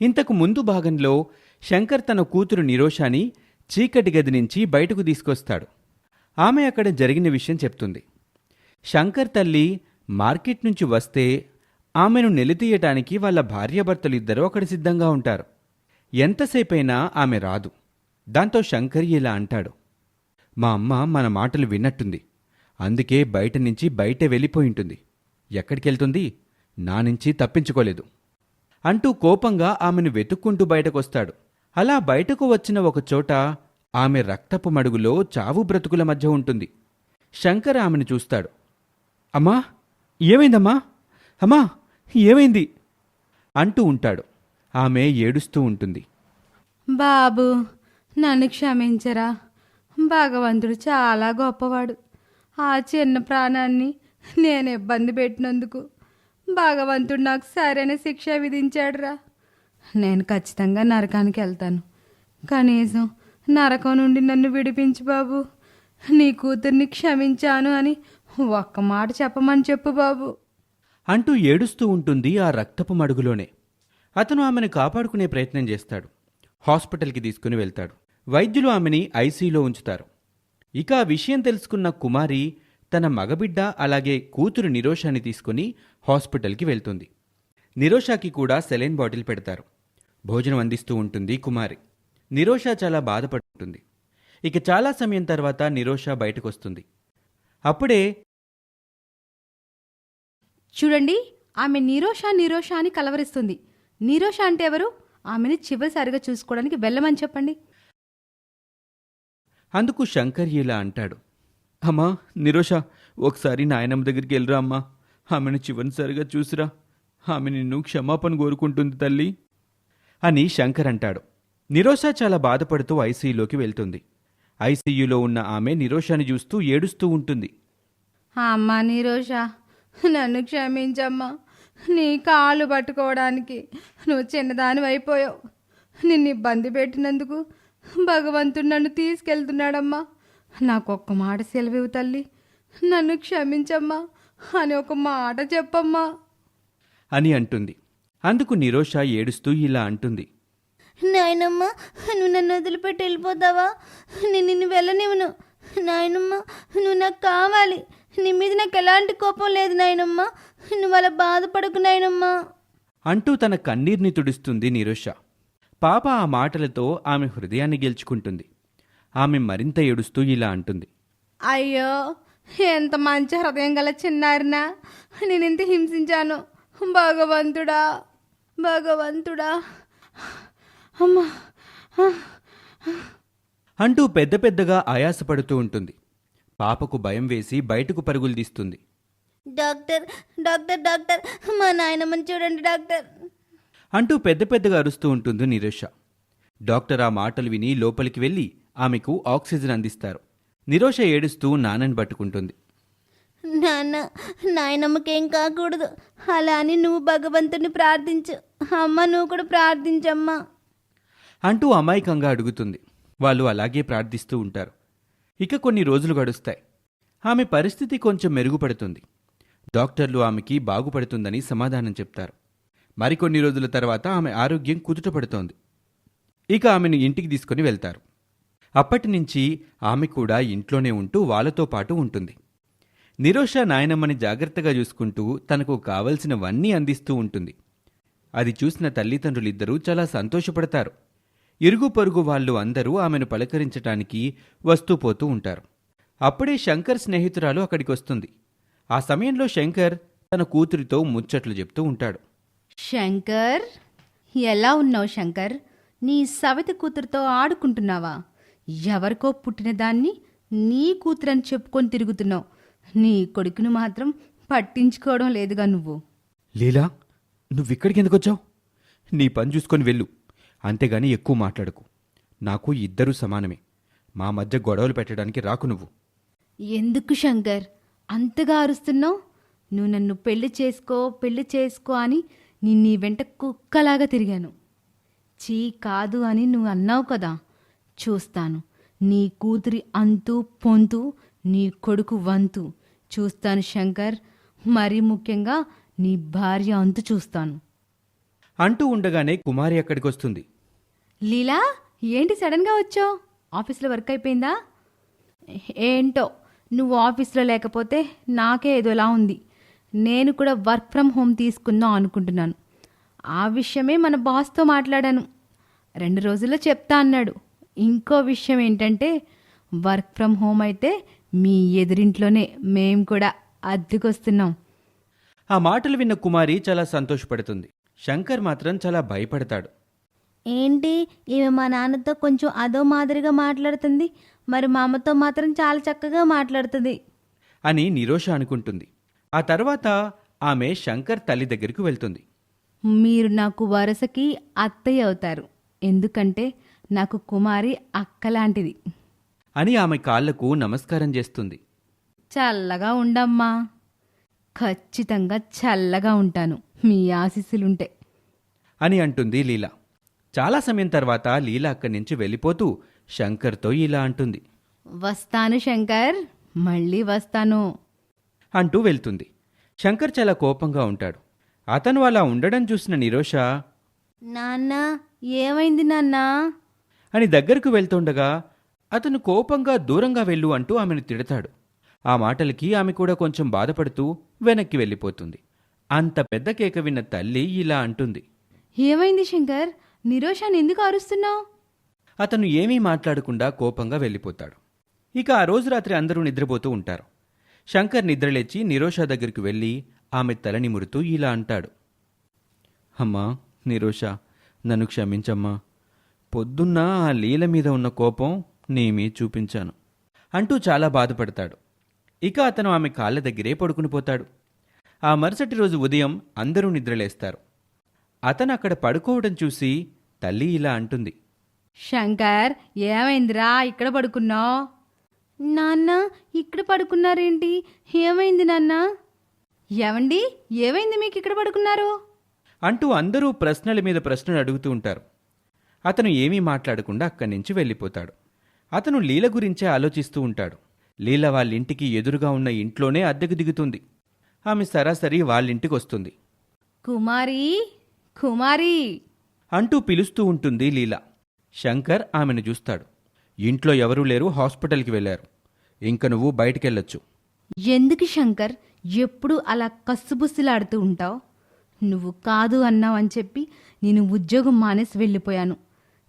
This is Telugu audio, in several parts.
ఇంతకు ముందు భాగంలో శంకర్ తన కూతురు నిరోషాని చీకటి గది నుంచి బయటకు తీసుకొస్తాడు. ఆమె అక్కడ జరిగిన విషయం చెప్తుంది. శంకర్ తల్లి మార్కెట్ నుంచి వస్తే ఆమెను నిలదీయటానికి వాళ్ళ భార్యాభర్తలు ఇద్దరూ అక్కడ సిద్ధంగా ఉంటారు. ఎంతసేపైనా ఆమె రాదు. దాంతో శంకర్ ఇలా అంటాడు. మా అమ్మ మన మాటలు విన్నట్టుంది. అందుకే బయట నుంచి బయటే వెళ్ళిపోయింటుంది ఎక్కడికెళ్తుంది? నా నుంచి తప్పించుకోలేదు. అంటూ కోపంగా ఆమెను వెతుక్కుంటూ బయటకొస్తాడు. అలా బయటకు వచ్చిన ఒకచోట ఆమె రక్తపు మడుగులో చావు బ్రతుకుల మధ్య ఉంటుంది. శంకర్ ఆమెను చూస్తాడు. అమ్మా ఏమైందమ్మా? అమ్మా ఏమైంది? అంటూ ఉంటాడు. ఆమె ఏడుస్తూ ఉంటుంది. బాబు నన్ను క్షమించరా? భగవంతుడు చాలా గొప్పవాడు. ఆ చిన్న ప్రాణాన్ని నేను ఇబ్బంది పెట్టినందుకు. భగవంతుడు నాకు సరైన శిక్ష విధించాడురా. నేను ఖచ్చితంగా నరకానికి వెళ్తాను. కనీసం నరకం నుండి నన్ను విడిపించు బాబు. నీ కూతుర్ని క్షమించాను అని ఒక్క మాట చెప్పమని చెప్పు బాబు. అంటూ ఏడుస్తూ ఉంటుంది ఆ రక్తపు మడుగులోనే. అతను ఆమెను కాపాడుకునే ప్రయత్నం చేస్తాడు. హాస్పిటల్కి తీసుకుని వెళ్తాడు. వైద్యులు ఆమెని ఐసీలో ఉంచుతారు. ఇక ఆ విషయం తెలుసుకున్న కుమారి తన మగబిడ్డ అలాగే కూతురు నిరోషాని తీసుకుని హాస్పిటల్కి వెళ్తుంది. నిరోషాకి కూడా సెలైన్ బాటిల్ పెడతారు. భోజనం అందిస్తూ ఉంటుంది కుమారి. నిరోషా చాలా బాధపడుతుంది. ఇక చాలా సమయం తర్వాత నిరోషా బయటకొస్తుంది. అప్పుడే చూడండి ఆమె నిరోష నిరోష అని కలవరిస్తుంది. నిరోష అంటే ఎవరు? ఆమెని చివరిసారిగా చూసుకోవడానికి వెళ్ళమని చెప్పండి. అందుకు శంకర్ ఇలా అంటాడు. అమ్మా నిరోష ఒకసారి నాయనమ్మ దగ్గరికి వెళ్ళరా అమ్మా. ఆమెను చివరిసారిగా చూసిరా. ఆమె నిన్ను క్షమాపణ కోరుకుంటుంది తల్లి అని శంకర్ అంటాడు. నిరోష చాలా బాధపడుతూ ఐసీయూలోకి వెళ్తుంది. ఐసీయూలో ఉన్న ఆమె నిరోషాని చూస్తూ ఏడుస్తూ ఉంటుంది. అమ్మా నిరోష నన్ను క్షమించమ్మా. నీ కాళ్ళు పట్టుకోవడానికి నువ్వు చిన్నదాని అయిపోయావు. నిన్ను ఇబ్బంది పెట్టినందుకు భగవంతుడు నన్ను తీసుకెళ్తున్నాడమ్మా. నాకు ఒక్క మాట సెలవివు తల్లి. నన్ను క్షమించమ్మా అని ఒక మాట చెప్పమ్మా. అని అంటుంది. అందుకు నిరోష ఏడుస్తూ ఇలా అంటుంది. నాయనమ్మ నువ్వు నన్ను వదిలిపెట్టి వెళ్ళిపోతావా? నేను నిన్ను వెళ్ళనివ్వను. నాయనమ్మ నువ్వు నాకు కావాలి. నీ మీద నాకు ఎలాంటి కోపం లేదు నాయనమ్మ. నువ్వు అలా బాధపడకు నాయనమ్మ. అంటూ తన కన్నీర్ని తుడుస్తుంది నిరోష. పాప ఆ మాటలతో ఆమె హృదయాన్ని గెలుచుకుంటుంది. ఆమె మరింత ఏడుస్తూ ఇలా అంటుంది. అయ్యో ఎంత మంచి హృదయం గల చిన్నారినా. నేను ఇంత హింసించాను. భగవంతుడా భగవంతుడా. అమ్మా. అంటూ పెద్ద పెద్దగా ఆయాసపడుతూ ఉంటుంది. పాపకు భయం వేసి బయటకు పరుగులు తీస్తుంది. Doctor doctor doctor. మా నాయనమ్మని చూడండి డాక్టర్. అంటూ పెద్ద పెద్దగా అరుస్తూ ఉంటుంది నిరోష డాక్టర్ ఆ మాటలు విని లోపలికి వెళ్ళి ఆమెకు ఆక్సిజన్ అందిస్తారు. నిరోష ఏడుస్తూ నాన్నని పట్టుకుంటుంది. నాన్న నాయనమ్మకేం కాకూడదు. అలా అని నువ్వు భగవంతుని ప్రార్థించు. అమ్మ నువ్వు కూడా ప్రార్థించమ్మా. అంటూ అమాయకంగా అడుగుతుంది. వాళ్ళు అలాగే ప్రార్థిస్తూ ఉంటారు. ఇక కొన్ని రోజులు గడుస్తాయి. ఆమె పరిస్థితి కొంచెం మెరుగుపడుతుంది. డాక్టర్లు ఆమెకి బాగుపడుతుందని సమాధానం చెప్తారు. మరికొన్ని రోజుల తర్వాత ఆమె ఆరోగ్యం కుదుటపడుతోంది ఇక ఆమెను ఇంటికి తీసుకుని వెళ్తారు. అప్పటి నుంచి ఆమె కూడా ఇంట్లోనే ఉంటూ వాళ్ళతో పాటు ఉంటుంది. నిరోష నాయనమ్మని జాగ్రత్తగా చూసుకుంటూ తనకు కావలసినవన్నీ అందిస్తూ ఉంటుంది. అది చూసిన తల్లిదండ్రులిద్దరూ చాలా సంతోషపడతారు. ఇరుగు పొరుగు వాళ్ళు అందరూ ఆమెను పలకరించటానికి వస్తూ పోతూ ఉంటారు. అప్పుడే శంకర్ స్నేహితురాలు అక్కడికి వస్తుంది ఆ సమయంలో శంకర్ తన కూతురితో ముచ్చట్లు చెప్తూ ఉంటాడు. శంకర్ ఎలా ఉన్నావు శంకర్? నీ సవతి కూతురుతో ఆడుకుంటున్నావా? ఎవరికో పుట్టిన దాన్ని నీ కూతురని చెప్పుకొని తిరుగుతున్నావు. నీ కొడుకును మాత్రం పట్టించుకోవడం లేదుగా నువ్వు. లీలా నువ్విక్కడికి ఎందుకు వచ్చావు నీ పని చూసుకొని వెళ్ళు. అంతేగాని ఎక్కువ మాట్లాడకు. నాకు ఇద్దరూ సమానమే. మా మధ్య గొడవలు పెట్టడానికి రాకు నువ్వు. ఎందుకు శంకర్? అంతగా అరుస్తున్నావు? నువ్వు నన్ను పెళ్ళి చేసుకో పెళ్ళి చేసుకో అని నేను నీ వెంట కుక్కలాగా తిరిగాను. చీ కాదు అని నువ్వు అన్నావు కదా. చూస్తాను. నీ కూతురి అంతు పొంతు నీ కొడుకు వంతు చూస్తాను శంకర్. మరీ ముఖ్యంగా నీ భార్య అంతు చూస్తాను. అంటూ ఉండగానే కుమారి అక్కడికొస్తుంది. లీలా ఏంటి సడన్గా వచ్చావు? ఆఫీస్లో వర్క్ అయిపోయిందా? ఏంటో నువ్వు ఆఫీస్లో లేకపోతే నాకే ఏదోలా ఉంది. నేను కూడా వర్క్ ఫ్రమ్ హోమ్ తీసుకుందాం అనుకుంటున్నాను. ఆ విషయమే మన బాస్తో మాట్లాడాను. రెండు రోజుల్లో చెప్తా అన్నాడు. ఇంకో విషయం ఏంటంటే వర్క్ ఫ్రమ్ హోమ్ అయితే మీ ఎదురింట్లోనే మేం కూడా అద్దెకొస్తున్నాం. ఆ మాటలు విన్న కుమారి చాలా సంతోషపడుతుంది. శంకర్ మాత్రం చాలా భయపడతాడు. ఏంటి? ఈమె మా నాన్నతో కొంచెం అదో మాదిరిగా మాట్లాడుతుంది. మరి మా అమ్మతో మాత్రం చాలా చక్కగా మాట్లాడుతుంది. అని నిరోష అనుకుంటుంది. ఆ తర్వాత ఆమె శంకర్ తల్లి దగ్గరికి వెళ్తుంది. మీరు నాకు వరుసకి అత్తయ్య అవుతారు. ఎందుకంటే నాకు కుమారి అక్కలాంటిది. అని ఆమె కాళ్ళకు నమస్కారం చేస్తుంది. చల్లగా ఉండమ్మా. ఖచ్చితంగా చల్లగా ఉంటాను. మీ ఆశీస్సులుంటే. అని అంటుంది లీలా. చాలా సమయం తర్వాత లీలా అక్కడి నుంచి వెళ్ళిపోతూ శంకర్తో ఇలా అంటుంది. వస్తాను శంకర్ మళ్ళీ వస్తాను. అంటూ వెళ్తుంది. శంకర్ చాలా కోపంగా ఉంటాడు. అతను అలా ఉండడం చూసిన నిరోష నాన్న ఏమైంది నాన్నా? అని దగ్గరకు వెళ్తుండగా అతను కోపంగా దూరంగా వెళ్ళు అంటూ ఆమెను తిడతాడు. ఆ మాటలకి ఆమె కూడా కొంచెం బాధపడుతూ వెనక్కి వెళ్ళిపోతుంది. అంత పెద్ద కేక విన్న తల్లి ఇలా అంటుంది. ఏమైంది శంకర్? నిరోషాన్ని ఎందుకు అరుస్తున్నావు అతను ఏమీ మాట్లాడకుండా కోపంగా వెళ్ళిపోతాడు. ఇక ఆ రోజు రాత్రి అందరూ నిద్రపోతూ ఉంటారు. శంకర్ నిద్రలేచి నిరోష దగ్గరికి వెళ్ళి ఆమె తల నిమురుతూ ఇలా అంటాడు. అమ్మా నిరోష నన్ను క్షమించమ్మా. పొద్దున్న ఆ లీల మీద ఉన్న కోపం నేమీ చూపించాను. అంటూ చాలా బాధపడతాడు. ఇక అతను ఆమె కాళ్ళ దగ్గరే పడుకుని పోతాడు. ఆ మరుసటి రోజు ఉదయం అందరూ నిద్రలేస్తారు. అతను అక్కడ పడుకోవడం చూసి తల్లి ఇలా అంటుంది. శంకర్ ఏమైందిరా? ఇక్కడ పడుకున్నావు? నాన్న ఇక్కడ పడుకున్నారేంటి? ఏమైంది నాన్న? ఏమండి ఏమైంది మీకు ఇక్కడ పడుకున్నారు? అంటూ అందరూ ప్రశ్నల మీద ప్రశ్నలు అడుగుతూ ఉంటారు. అతను ఏమీ మాట్లాడకుండా అక్కడి నుంచి వెళ్ళిపోతాడు. అతను లీల గురించే ఆలోచిస్తూ ఉంటాడు. లీల వాళ్ళింటికి ఎదురుగా ఉన్న ఇంట్లోనే అద్దెకు దిగుతుంది. ఆమె సరాసరి వాళ్ళింటికి వస్తుంది. కుమారి కుమారి! అంటూ పిలుస్తూ ఉంటుంది లీల. శంకర్ ఆమెను చూస్తాడు. ఇంట్లో ఎవరూ లేరు హాస్పిటల్కి వెళ్ళారు. ఇంక నువ్వు బయటికెళ్ళొచ్చు. ఎందుకు శంకర్? ఎప్పుడు అలా కస్సుబుస్సులాడుతూ ఉంటావు? నువ్వు కాదు అన్నావు అని చెప్పి నేను ఉద్యోగం మానేసి వెళ్ళిపోయాను.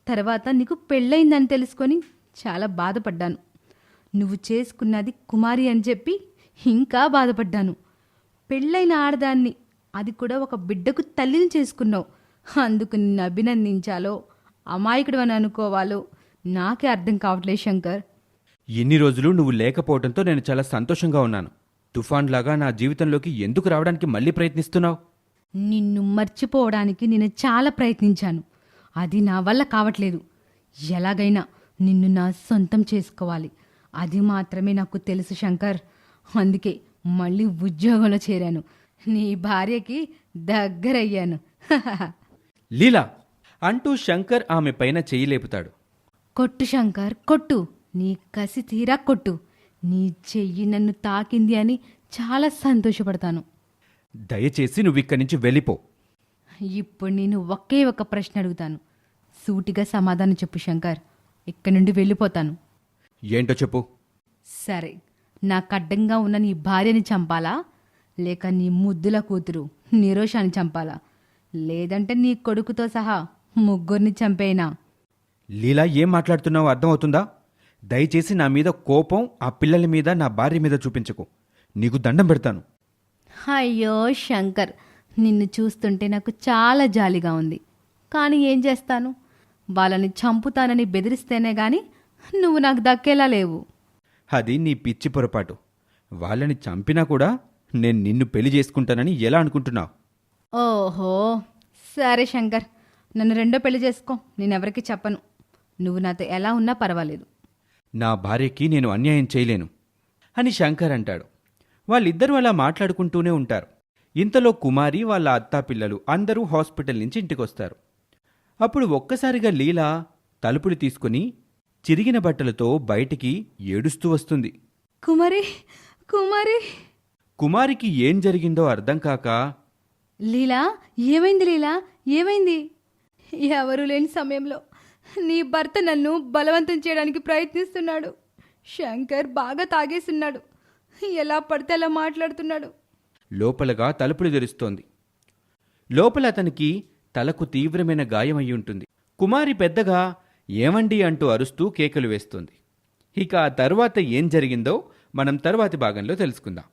తర్వాత నీకు పెళ్ళయిందని తెలుసుకొని చాలా బాధపడ్డాను. నువ్వు చేసుకున్నది కుమారి అని చెప్పి ఇంకా బాధపడ్డాను. పెళ్ళైన ఆడదాన్ని అది కూడా ఒక బిడ్డకు తల్లిని చేసుకున్నావు. అందుకు నిన్ను అభినందించాలో అమాయకుడు అని అనుకోవాలో నాకే అర్థం కావట్లేదు శంకర్. ఇన్ని రోజులు నువ్వు లేకపోవడంతో నేను చాలా సంతోషంగా ఉన్నాను. తుఫాన్లాగా నా జీవితంలోకి ఎందుకు రావడానికి మళ్ళీ ప్రయత్నిస్తున్నావు? నిన్ను మర్చిపోవడానికి నేను చాలా ప్రయత్నించాను. అది నా వల్ల కావట్లేదు. ఎలాగైనా నిన్ను నా సొంతం చేసుకోవాలి. అది మాత్రమే నాకు తెలుసు శంకర్. అందుకే మళ్ళీ ఉద్యోగంలో చేరాను. నీ భార్యకి దగ్గరయ్యాను. లీలా అంటూ శంకర్ ఆమె పైన చెయ్యి లేపుతాడు. కొట్టు శంకర్ కొట్టు. నీ కసి తీరా కొట్టు. నీ చెయ్యి నన్ను తాకింది అని చాలా సంతోషపడతాను. దయచేసి నువ్వు ఇక్కడి నుంచి వెళ్ళిపో. ఇప్పుడు నేను ఒకే ఒక ప్రశ్న అడుగుతాను. సూటిగా సమాధానం చెప్పు శంకర్. ఇక్కడి నుండి వెళ్ళిపోతాను. ఏంటో చెప్పు. సరే నాకు అడ్డంగా ఉన్న నీ భార్యని చంపాలా? లేక నీ ముద్దుల కూతురు నిరోషాన్ని చంపాలా? లేదంటే నీ కొడుకుతో సహా ముగ్గురిని చంపేనా? లీలా ఏం మాట్లాడుతున్నావో అర్థమవుతుందా? దయచేసి నా మీద కోపం ఆ పిల్లల మీద నా భార్య మీద చూపించకు. నీకు దండం పెడతాను. అయ్యో శంకర్. నిన్ను చూస్తుంటే నాకు చాలా జాలిగా ఉంది. కానీ ఏం చేస్తాను? వాళ్ళని చంపుతానని బెదిరిస్తేనే గాని నువ్వు నాకు దక్కేలా లేవు. అది నీ పిచ్చి పొరపాటు. వాళ్ళని చంపినా కూడా నేను నిన్ను పెళ్ళి చేసుకుంటానని ఎలా అనుకుంటున్నావు? ఓహో సరే శంకర్ నన్ను రెండో పెళ్ళి చేసుకో నేనెవరికి చెప్పను. నువ్వు నాతో ఎలా ఉన్నా పర్వాలేదు. నా భార్యకి నేను అన్యాయం చేయలేను అని శంకర్ అంటాడు. వాళ్ళిద్దరూ అలా మాట్లాడుకుంటూనే ఉంటారు. ఇంతలో కుమారి వాళ్ళ అత్తా పిల్లలు అందరూ హాస్పిటల్ నుంచి ఇంటికొస్తారు. అప్పుడు ఒక్కసారిగా లీలా తలుపులు తీసుకుని చిరిగిన బట్టలతో బయటికి ఏడుస్తూ వస్తుంది. కుమారి కుమారి! కుమారికి ఏం జరిగిందో అర్థం కాక లీలా ఏమైంది లీలా? ఏమైంది? ఎవరు లేని సమయంలో నీ భర్త నన్ను బలవంతం చేయడానికి ప్రయత్నిస్తున్నాడు. శంకర్ బాగా తాగేస్తున్నాడు. ఎలా పడితే అలా మాట్లాడుతున్నాడు. లోపలగా తలుపులు తెరుస్తోంది. లోపల అతనికి తలకు తీవ్రమైన గాయమయ్యుంటుంది. కుమారి పెద్దగా ఏమండి అంటూ అరుస్తూ కేకలు వేస్తోంది. ఇక ఆ తర్వాత ఏం జరిగిందో మనం తర్వాతి భాగంలో తెలుసుకుందాం.